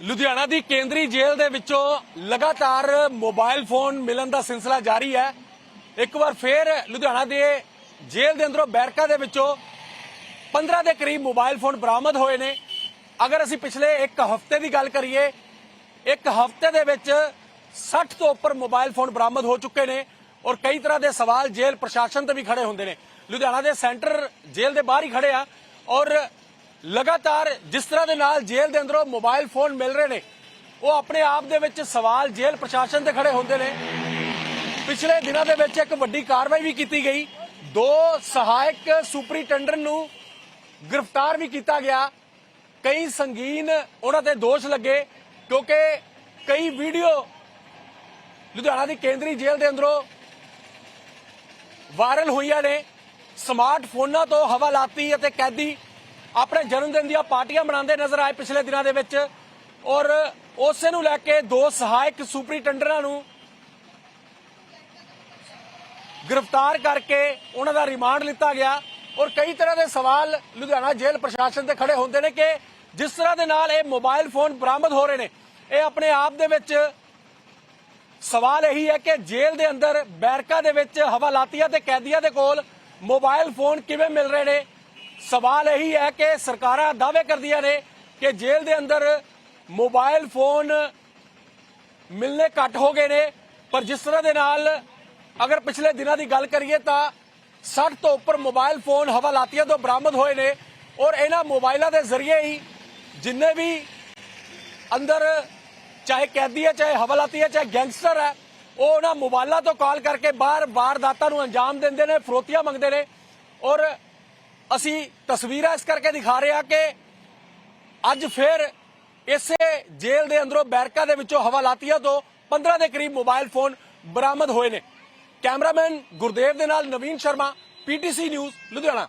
ਲੁਧਿਆਣਾ ਦੀ ਕੇਂਦਰੀ ਜੇਲ੍ਹ ਦੇ ਵਿੱਚੋਂ ਲਗਾਤਾਰ ਮੋਬਾਈਲ ਫੋਨ ਮਿਲਣ ਦਾ ਸਿਲਸਿਲਾ ਜਾਰੀ ਹੈ। ਇੱਕ ਵਾਰ ਫੇਰ ਲੁਧਿਆਣਾ ਦੇ ਜੇਲ੍ਹ ਦੇ ਅੰਦਰੋਂ ਬੈਰਕਾ ਦੇ ਵਿੱਚੋਂ 15 ਦੇ ਕਰੀਬ ਮੋਬਾਈਲ ਫੋਨ ਬਰਾਮਦ ਹੋਏ ਨੇ। ਅਗਰ ਅਸੀਂ ਪਿਛਲੇ ਇੱਕ ਹਫ਼ਤੇ ਦੀ ਗੱਲ ਕਰੀਏ, ਇੱਕ ਹਫ਼ਤੇ ਦੇ ਵਿੱਚ 60 ਤੋਂ ਉੱਪਰ ਮੋਬਾਈਲ ਫੋਨ ਬਰਾਮਦ ਹੋ ਚੁੱਕੇ ਨੇ ਔਰ ਕਈ ਤਰ੍ਹਾਂ ਦੇ ਸਵਾਲ ਜੇਲ੍ਹ ਪ੍ਰਸ਼ਾਸਨ ਤੇ ਵੀ ਖੜੇ ਹੁੰਦੇ ਨੇ। ਲੁਧਿਆਣਾ ਦੇ ਸੈਂਟਰ ਜੇਲ੍ਹ ਦੇ ਬਾਹਰ ਹੀ ਖੜੇ ਆ ਔਰ ਲਗਾਤਾਰ ਜਿਸ ਤਰ੍ਹਾਂ ਦੇ ਨਾਲ ਜੇਲ੍ਹ ਦੇ ਅੰਦਰੋਂ ਮੋਬਾਈਲ ਫੋਨ ਮਿਲ ਰਹੇ ਨੇ, ਉਹ ਆਪਣੇ ਆਪ ਦੇ ਵਿੱਚ ਸਵਾਲ ਜੇਲ੍ਹ ਪ੍ਰਸ਼ਾਸਨ ਤੇ ਖੜੇ ਹੁੰਦੇ ਨੇ। ਪਿਛਲੇ ਦਿਨਾਂ ਦੇ ਵਿੱਚ ਇੱਕ ਵੱਡੀ ਕਾਰਵਾਈ ਵੀ ਕੀਤੀ ਗਈ। ਦੋ ਸਹਾਇਕ ਸੁਪਰੀਟੈਂਡੈਂਟ ਨੂੰ ਗ੍ਰਿਫਤਾਰ ਵੀ ਕੀਤਾ ਗਿਆ। ਕਈ ਸੰਗੀਨ ਉਹਨਾਂ ਤੇ ਦੋਸ਼ ਲੱਗੇ, ਕਿਉਂਕਿ ਕਈ ਵੀਡੀਓ ਲੁਧਿਆਣਾ ਦੀ ਕੇਂਦਰੀ ਜੇਲ੍ਹ ਦੇ ਅੰਦਰੋਂ ਵਾਇਰਲ ਹੋਈਆਂ ਨੇ। ਸਮਾਰਟਫੋਨਾਂ ਤੋਂ ਹਵਾਲਾਤੀ ਅਤੇ ਕੈਦੀ ਆਪਣੇ ਜਨਮ ਦਿਨ ਦੀਆਂ ਪਾਰਟੀਆਂ ਬਣਾਉਂਦੇ ਨਜ਼ਰ ਆਏ ਪਿਛਲੇ ਦਿਨਾਂ ਦੇ ਵਿੱਚ। ਔਰ ਉਸੇ ਨੂੰ ਲੈ ਕੇ ਦੋ ਸਹਾਇਕ ਸੁਪਰੀਟੈਂਡਰਾਂ ਨੂੰ ਗ੍ਰਿਫਤਾਰ ਕਰਕੇ ਉਹਨਾਂ ਦਾ ਰਿਮਾਂਡ ਲਿੱਤਾ ਗਿਆ। ਔਰ ਕਈ ਤਰ੍ਹਾਂ ਦੇ ਸਵਾਲ ਲੁਧਿਆਣਾ ਜੇਲ੍ਹ ਪ੍ਰਸ਼ਾਸਨ ਤੇ ਖੜੇ ਹੁੰਦੇ ਨੇ ਕਿ ਜਿਸ ਤਰ੍ਹਾਂ ਦੇ ਨਾਲ ਇਹ ਮੋਬਾਈਲ ਫੋਨ ਬਰਾਮਦ ਹੋ ਰਹੇ ਨੇ, ਇਹ ਆਪਣੇ ਆਪ ਦੇ ਵਿੱਚ ਸਵਾਲ ਇਹੀ ਹੈ ਕਿ ਜੇਲ੍ਹ ਦੇ ਅੰਦਰ ਬੈਰਕਾ ਦੇ ਵਿੱਚ ਹਵਾਲਾਤੀਆਂ ਤੇ ਕੈਦੀਆਂ ਦੇ ਕੋਲ ਮੋਬਾਈਲ ਫੋਨ ਕਿਵੇਂ ਮਿਲ ਰਹੇ ਨੇ? ਸਵਾਲ ਇਹੀ ਹੈ ਕਿ ਸਰਕਾਰਾਂ ਦਾਅਵੇ ਕਰਦੀਆਂ ਨੇ ਕਿ ਜੇਲ੍ਹ ਦੇ ਅੰਦਰ ਮੋਬਾਈਲ ਫੋਨ ਮਿਲਨੇ ਘੱਟ ਹੋ ਗਏ ਨੇ, ਪਰ ਜਿਸ ਤਰ੍ਹਾਂ ਦੇ ਨਾਲ ਅਗਰ ਪਿਛਲੇ ਦਿਨਾਂ ਦੀ ਗੱਲ ਕਰੀਏ ਤਾਂ 60 ਤੋਂ ਉੱਪਰ ਮੋਬਾਈਲ ਫੋਨ ਹਵਾਲਾਤੀਆਂ ਤੋਂ ਬਰਾਮਦ ਹੋਏ ਨੇ ਔਰ ਇਹਨਾਂ ਮੋਬਾਈਲਾਂ ਦੇ ਜ਼ਰੀਏ ਹੀ ਜਿੰਨੇ ਵੀ ਅੰਦਰ ਚਾਹੇ ਕੈਦੀ ਹੈ, ਚਾਹੇ ਹਵਾਲਾਤੀ ਹੈ, ਚਾਹੇ ਗੈਂਗਸਟਰ ਹੈ, ਉਹ ਉਹਨਾਂ ਮੋਬਾਈਲਾਂ ਤੋਂ ਕਾਲ ਕਰਕੇ ਬਾਹਰ ਵਾਰਦਾਤਾਂ ਨੂੰ ਅੰਜਾਮ ਦਿੰਦੇ ਨੇ, ਫਰੋਤੀਆਂ ਮੰਗਦੇ ਨੇ ਔਰ ਅਸੀਂ ਤਸਵੀਰਾਂ ਇਸ ਕਰਕੇ ਦਿਖਾ ਰਹੇ ਹਾਂ ਕਿ ਅੱਜ ਫਿਰ ਇਸੇ ਜੇਲ੍ਹ ਦੇ ਅੰਦਰੋਂ ਬੈਰਕਾ ਦੇ ਵਿੱਚੋਂ ਹਵਾਲਾਤੀਆਂ ਤੋਂ 15 ਦੇ ਕਰੀਬ ਮੋਬਾਈਲ ਫੋਨ ਬਰਾਮਦ ਹੋਏ ਨੇ। ਕੈਮਰਾਮੈਨ ਗੁਰਦੇਵ ਦੇ ਨਾਲ ਨਵੀਨ ਸ਼ਰਮਾ, ਪੀਟੀਸੀ ਨਿਊਜ਼, ਲੁਧਿਆਣਾ।